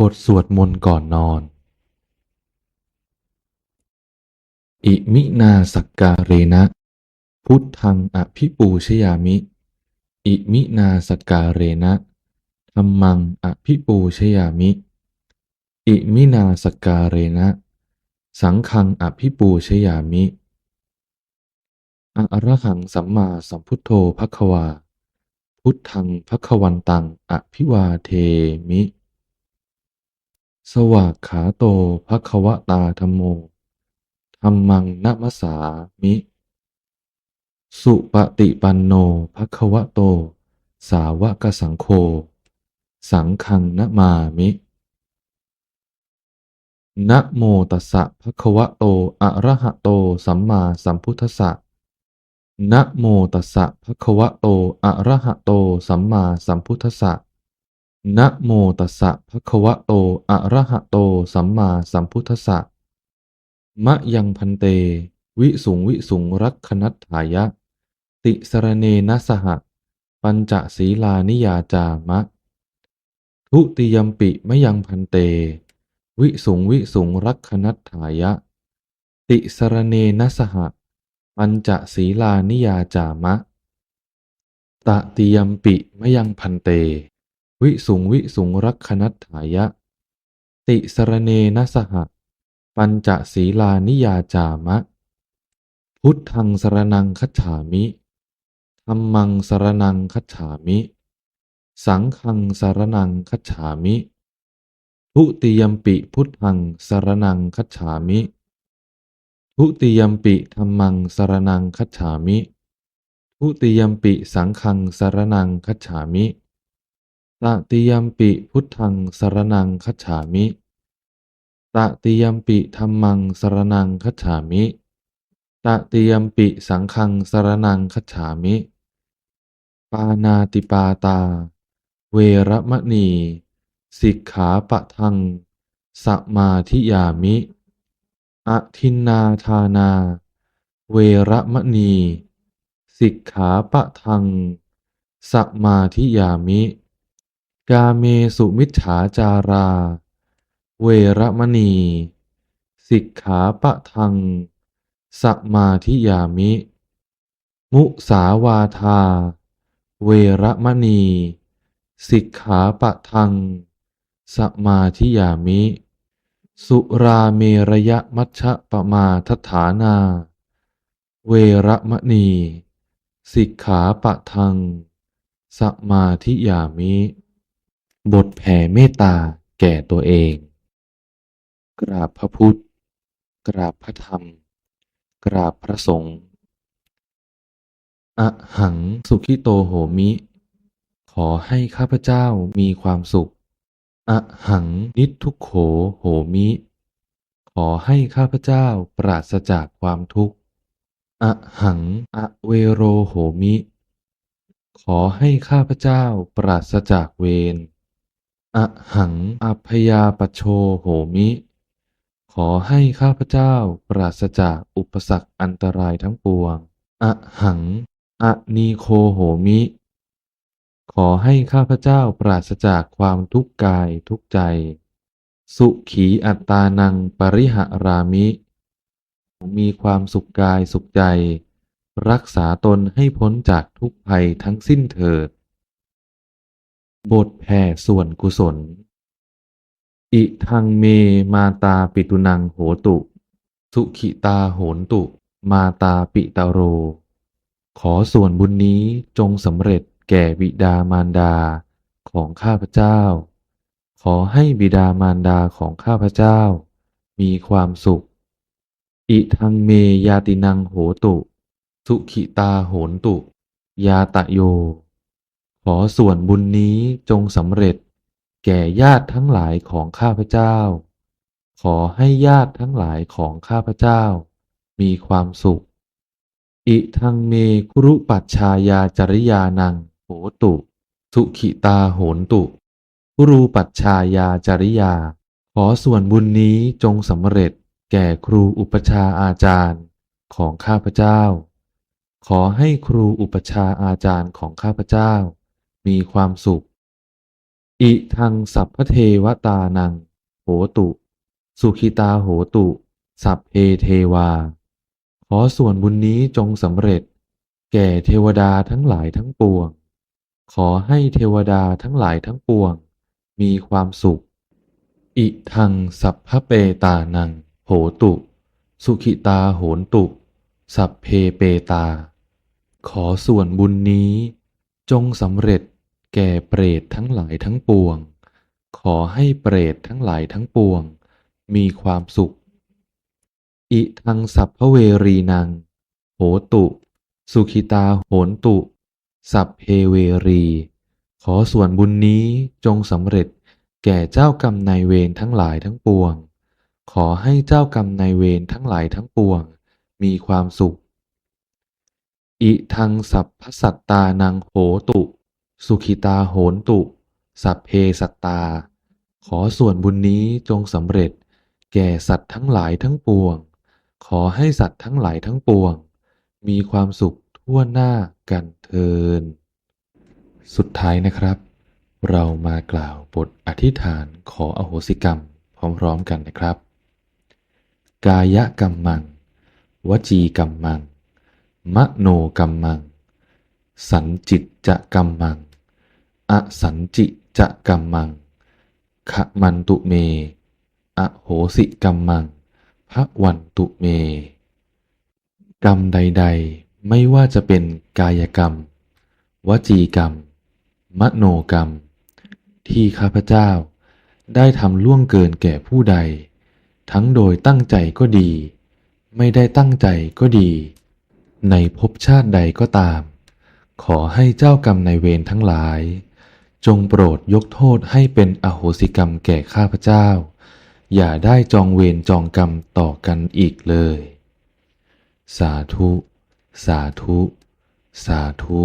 บทสวดมนต์ก่อนนอน อิมินาสักการเรนะ พุทธังอภิปูชยามิ อิมินาสักการเรนะธรรมังอภิปูชยามิ อิมินาสักการเรนะ สังฆังอภิปูชยามิ อระหังสัมมาสัมพุทโธภควา พุทธังภควันตังอภิวาเทมิ สวากขาโตภควตาธรรมโมธัมมังนัมสามิ สุปฏิปันโนภควโต สาวกสังโฆ สังฆังนะมามินะโมตัสสะภะคะวะโต อะระหะโต สัมมาสัมพุทธัสสะนะโมตัสสะภะคะวะโต อะระหะโต สัมมาสัมพุทธัสสะ นะโมตัสสะภะคะวะโต อะระหะโต สัมมาสัมพุทธัสสะ มะยังพันเต วิสุงวิสุงรักขนัตถายะ ติสรเนนะสหะปัญจศีลานิยาจามะ ทุติยมปิมะยังพันเต วิสุงวิสุงรักขนัตถายะ ติสรเนนะสหะปัญจศีลานิยาจามะ ตติยมปิมะยังพันเต วิสุงวิสุงรักขนัตถายะ ติสรเนนะสหะ ปัญจศีลานิยาจามะ พุทธังสรนังคัจฉามิธัมมังสรนังคัจฉามิ สังฆังสรนังคัจฉามิ ทุติยมปิพุทธังสรนังคัจฉามิ ทุติยมปิธัมมังสรนังคัจฉามิ ทุติยมปิสังฆังสรนังคัจฉามิ ตติยมปิพุทธังสรนังคัจฉามิตติยมปิธัมมังสรนังคัจฉามิตติยมปิสังฆังสรนังคัจฉามิ ปานาติปาตา เวรมะนีสิกขาปะทังสมาธิยามิ อทินนาทานา เวรมะนีสิกขาปะทังสมาธิยามิ กาเมสุมิจฉาจารา เวระมณี สิกขาปะทังสมาธิยามิ มุสาวาทา เวระมณี สิกขาปะทังสมาธิยามิ สุราเมระยะมัชฌะปมาทฐานา เวระมณี สิกขาปะทังสมาธิยามิ บทแผ่เมตตาแก่ตัวเอง กราบพระพุทธ กราบพระธรรม กราบพระสงฆ์อะหังสุขิโตโหมิ ขอให้ข้าพเจ้ามีความสุข อะหังนิทุกโขโหมิ ขอให้ข้าพเจ้าปราศจากความทุกข์ อะหังอเวโรโหมิ ขอให้ข้าพเจ้าปราศจากเวร อะหังอัพยาปโชโหมิ ขอให้ข้าพเจ้าปราศจากอุปสรรคอันตรายทั้งปวงอะหังอะนีโคโหมิ ขอให้ข้าพเจ้าปราศจากความทุกข์กายทุกใจ สุขีอัตตานังปริหารามิ มีความสุขกายสุขใจ รักษาตนให้พ้นจากทุกภัยทั้งสิ้นเถิด บทแผ่ส่วนกุศล อิทังเมมาตาปิตุนังโหตุ สุขิตาโหนตุ มาตาปิตาโร ขอส่วนบุญนี้จงสำเร็จแก่บิดามารดาของข้าพเจ้า ขอให้บิดามารดาของข้าพเจ้า มีความสุข อิทังเมยาตินังโหตุ สุขิตาโหนตุ ยาตะโย ขอส่วนบุญนี้จงสำเร็จ แก่ญาติทั้งหลายของข้าพเจ้า ขอให้ญาติทั้งหลายของข้าพเจ้า มีความสุข อิทังเมคุรุปัชชายาจริยานังโหตุ สุขิตาโหนตุคุรูปัชชายาจริยา ขอส่วนบุญนี้จงสำเร็จ แก่ครูอุปชาอาจารย์ของข้าพเจ้า ขอให้ครูอุปชาอาจารย์ของข้าพเจ้า มีความสุข อิทังสัพพเทวตานัง โหตุ สุขิตาโหตุ สัพเพเทวา ขอส่วนบุญนี้จงสำเร็จ แก่เทวดาทั้งหลายทั้งปวง ขอให้เทวดาทั้งหลายทั้งปวง มีความสุข อิทังสัพพเปตานัง โหตุ สุขิตาโหนตุ สัพเพเปตา ขอส่วนบุญนี้จงสำเร็จ แก่เปรตทั้งหลายทั้งปวง ขอให้เปรตทั้งหลายทั้งปวง มีความสุข อิทังสัพพเวรีนัง โหตุ สุขิตาโหนตุ สัพเพเวรี ขอส่วนบุญนี้จงสำเร็จแก่เจ้ากรรมนายเวรทั้งหลายทั้งปวง ขอให้เจ้ากรรมนายเวรทั้งหลายทั้งปวง มีความสุข อิทังสัพพสัตตานังโหตุ สุขิตาโหนตุ สัพเพสัตตา ขอส่วนบุญนี้จงสำเร็จ แก่สัตว์ทั้งหลายทั้งปวง ขอให้สัตว์ทั้งหลายทั้งปวง มีความสุขทั่วหน้ากันเทิน สุดท้ายนะครับ เรามากล่าวบทอธิษฐานขออโหสิกรรมพร้อมๆกันนะครับ กายกรรมมัง วจีกรรมมัง มโนกรรมมัง สันจิตจะกรรมัง อสันจิจะกรรมังขมันตุเม อโหสิกรรมังพระวันตุเม กรรมใด ๆ ไม่ว่าจะเป็นกายกรรม วจีกรรม มโนกรรม ที่ข้าพเจ้า ได้ทำล่วงเกินแก่ผู้ใด ทั้งโดยตั้งใจก็ดี ไม่ได้ตั้งใจก็ดี ในภพชาติใดก็ตาม ขอให้เจ้ากรรมนายเวรทั้งหลาย จงโปรดยกโทษให้เป็นอโหสิกรรมแก่ข้าพเจ้า อย่าได้จองเวรจองกรรมต่อกันอีกเลย สาธุ สาธุ สาธุ